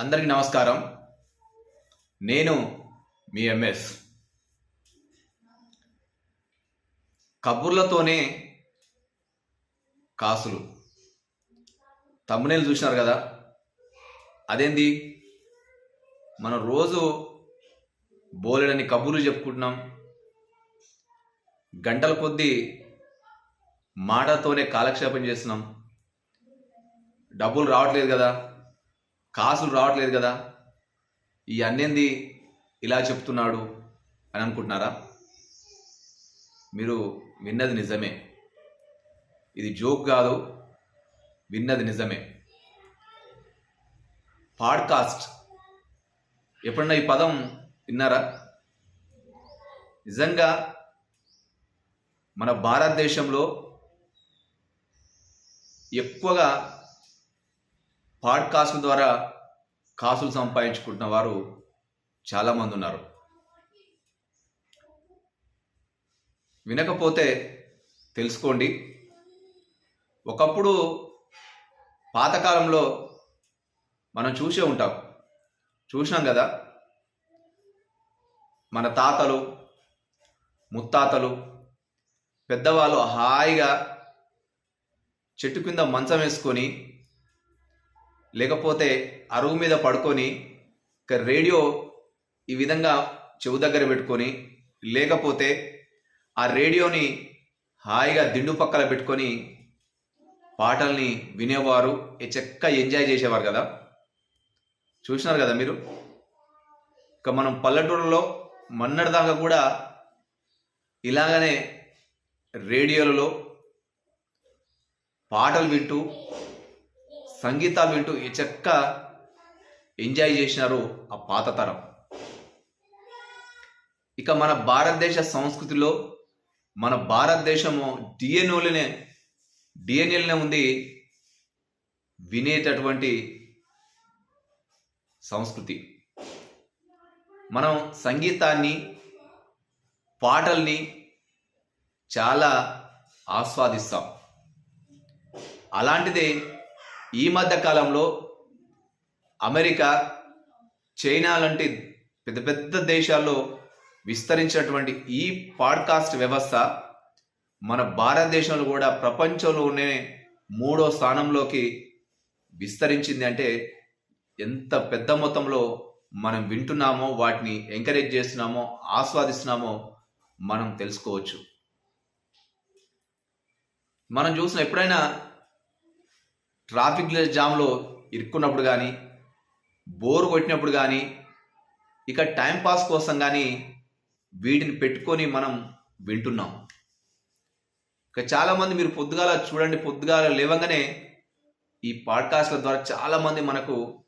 అందరికీ నమస్కారం. నేను మీ ఎంఎస్ కబుర్లతోనే కాసులు. తమ్మునేలు చూసినారు కదా? అదేంది? మనం రోజు బోలెడని కబుర్లు చెప్పుకుంటున్నాం. గంటల కొద్దీ మాటతోనే కాలక్షేపం చేస్తున్నాం. డబ్బులు రావట్లేదు కదా? కాసులు రావట్లేదు కదా? ఈ అన్నింది ఇలా చెప్తున్నాడు అని అనుకుంటున్నారా? మీరు విన్నది నిజమే. ఇది జోక్ కాదు విన్నది నిజమే. పాడ్కాస్ట్. ఎప్పుడన్నా ఈ పదం విన్నారా? నిజంగా మన భారతదేశంలో ఎక్కువగా పాడ్కాస్ట్ ద్వారా కాసులు సంపాదించుకుంటున్న వారు చాలామంది ఉన్నారు. వినకపోతే తెలుసుకోండి. ఒకప్పుడు పాతకాలంలో మనం చూసే ఉంటాం. చూసినాం కదా? మన తాతలు ముత్తాతలు పెద్దవాళ్ళు హాయిగా చెట్టు కింద మంచం వేసుకొని లేకపోతే అరుగు మీద పడుకొని రేడియో ఈ విధంగా చెవు దగ్గర పెట్టుకొని లేకపోతే ఆ రేడియోని హాయిగా దిండు పక్కల పెట్టుకొని పాటల్ని వినేవారు చక్క ఎంజాయ్ చేసేవారు కదా. చూసినారు కదా మీరు? ఇక మనం పల్లెటూరులో మొన్నటిదాకా కూడా ఇలాగనే రేడియోలలో పాటలు వింటూ సంగీతాలు వింటూ ఈ చెక్క ఎంజాయ్ చేసినారు ఆ పాత తరం. ఇక మన భారతదేశ సంస్కృతిలో మన భారతదేశము డిఎన్ఓలోనే డిఎన్ఏలోనే ఉంది వినేటటువంటి సంస్కృతి. మనం సంగీతాన్ని పాటల్ని చాలా ఆస్వాదిస్తాం. అలాంటిదే ఈ మధ్య కాలంలో అమెరికా చైనా లాంటి పెద్ద పెద్ద దేశాల్లో విస్తరించినటువంటి ఈ పాడ్కాస్ట్ వ్యవస్థ మన భారతదేశంలో కూడా ప్రపంచంలోనే మూడో స్థానంలోకి విస్తరించింది అంటే ఎంత పెద్ద మొత్తంలో మనం వింటున్నామో వాటిని ఎంకరేజ్ చేస్తున్నామో ఆస్వాదిస్తున్నామో మనం తెలుసుకోవచ్చు. మనం చూసిన ఎప్పుడైనా ట్రాఫిక్ జామ్లో ఇరుక్కున్నప్పుడు కానీ బోరు కొట్టినప్పుడు కానీ ఇక టైంపాస్ కోసం కానీ వీటిని పెట్టుకొని మనం వింటున్నాం. ఇక చాలామంది మీరు పొద్దుగాల చూడండి పొద్దుగాల లేవగానే ఈ పాడ్కాస్ట్ల ద్వారా చాలామంది మనకు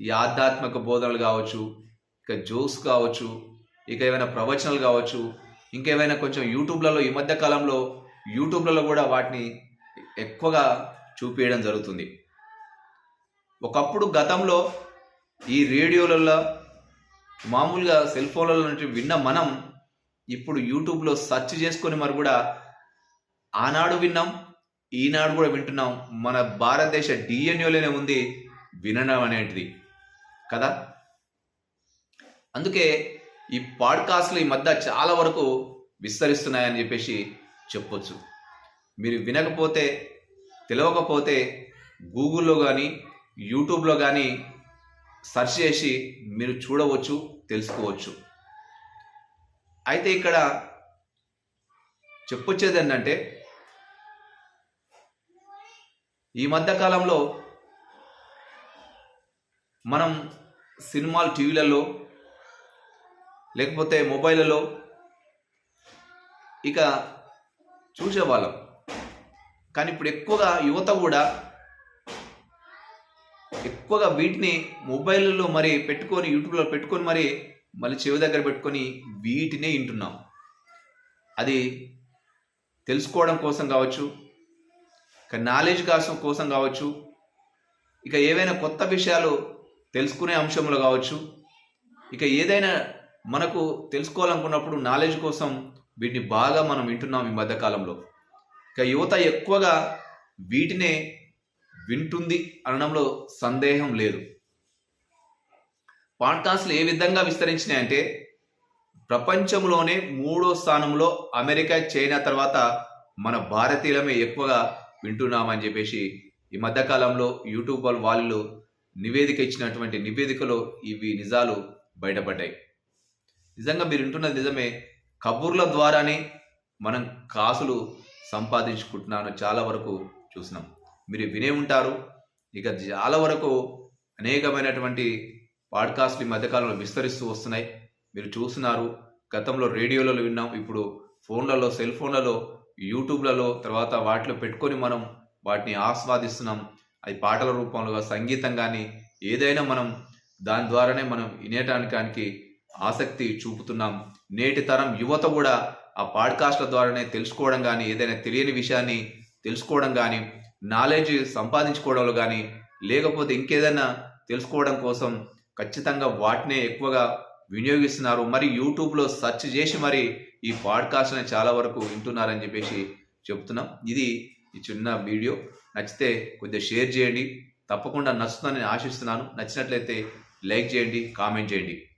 ఈ ఆధ్యాత్మిక బోధనలు కావచ్చు ఇక జోక్స్ కావచ్చు ఇక ఏమైనా ప్రవచనాలు కావచ్చు ఇంకేమైనా కొంచెం యూట్యూబ్లలో ఈ మధ్య కాలంలో యూట్యూబ్లలో కూడా వాటిని ఎక్కువగా చూపించడం జరుగుతుంది. ఒకప్పుడు గతంలో ఈ రేడియోలలో మామూలుగా సెల్ ఫోన్లలో నుంచి విన్న మనం ఇప్పుడు యూట్యూబ్లో సెర్చ్ చేసుకొని మరి కూడా ఆనాడు విన్నాం ఈనాడు కూడా వింటున్నాం. మన భారతదేశ డిఎన్ఏలోనే ఉంది వినడం అనేటిది. కదా? అందుకే ఈ పాడ్కాస్ట్లు ఈ మధ్య చాలా వరకు విస్తరిస్తున్నాయని చెప్పేసి చెప్పొచ్చు. మీరు వినకపోతే తెలియకపోతే గూగుల్లో కానీ యూట్యూబ్లో కానీ సెర్చ్ చేసి మీరు చూడవచ్చు తెలుసుకోవచ్చు. అయితే ఇక్కడ చెప్పొచ్చేది ఏంటంటే ఈ మధ్యకాలంలో మనం సినిమాలు టీవీలలో లేకపోతే మొబైల్లో ఇక చూసేవాళ్ళం. కానీ ఇప్పుడు ఎక్కువగా యువత కూడా ఎక్కువగా వీటిని మొబైల్లో మరి పెట్టుకొని యూట్యూబ్లో పెట్టుకొని మరి మళ్ళీ చెవి దగ్గర పెట్టుకొని వీటినే వింటున్నాం. అది తెలుసుకోవడం కోసం కావచ్చు ఇక నాలెడ్జ్ కోసం కోసం కావచ్చు ఇక ఏవైనా కొత్త విషయాలు తెలుసుకునే అంశంలో కావచ్చు ఇక ఏదైనా మనకు తెలుసుకోవాలనుకున్నప్పుడు నాలెడ్జ్ కోసం వీటిని బాగా మనం వింటున్నాం ఈ మధ్యకాలంలో. ఇక యువత ఎక్కువగా వీటినే వింటుంది అనడంలో సందేహం లేదు. పాడ్కాస్ట్లు ఏ విధంగా విస్తరించినాయంటే ప్రపంచంలోనే మూడో స్థానంలో అమెరికా చైనా తర్వాత మన భారతీయులమే ఎక్కువగా వింటున్నామని చెప్పేసి ఈ మధ్యకాలంలో యూట్యూబ్ వాళ్ళు నివేదిక ఇచ్చినటువంటి నివేదికలో ఇవి నిజాలు బయటపడ్డాయి. నిజంగా మీరు వింటున్నది నిజమే. కబుర్ల ద్వారానే మనం కాసులు సంపాదించుకుంటున్నాను చాలా వరకు చూసినాం. మీరు వినే ఉంటారు. ఇక చాలా వరకు అనేకమైనటువంటి పాడ్కాస్ట్లు ఈ మధ్యకాలంలో విస్తరిస్తూ వస్తున్నాయి. మీరు చూస్తున్నారు. గతంలో రేడియోలలో విన్నాం. ఇప్పుడు ఫోన్లలో సెల్ ఫోన్లలో యూట్యూబ్లలో తర్వాత వాటిలో పెట్టుకొని మనం వాటిని ఆస్వాదిస్తున్నాం. అది పాటల రూపంలో సంగీతం కానీ ఏదైనా మనం దాని ద్వారానే మనం వినేటానికి ఆసక్తి చూపుతున్నాం. నేటి తరం యువత కూడా ఆ పాడ్కాస్ట్ల ద్వారానే తెలుసుకోవడం కానీ ఏదైనా తెలియని విషయాన్ని తెలుసుకోవడం కానీ నాలెడ్జ్ సంపాదించుకోవడంలో కానీ లేకపోతే ఇంకేదైనా తెలుసుకోవడం కోసం ఖచ్చితంగా వాటినే ఎక్కువగా వినియోగిస్తున్నారు. మరి యూట్యూబ్లో సెర్చ్ చేసి మరి ఈ పాడ్కాస్ట్ని చాలా వరకు వింటున్నారని చెప్పేసి చెప్తున్నాం. ఇది ఈ చిన్న వీడియో. నచ్చితే కొద్దిగా షేర్ చేయండి. తప్పకుండా నచ్చుతుందని ఆశిస్తున్నాను. నచ్చినట్లయితే లైక్ చేయండి కామెంట్ చేయండి.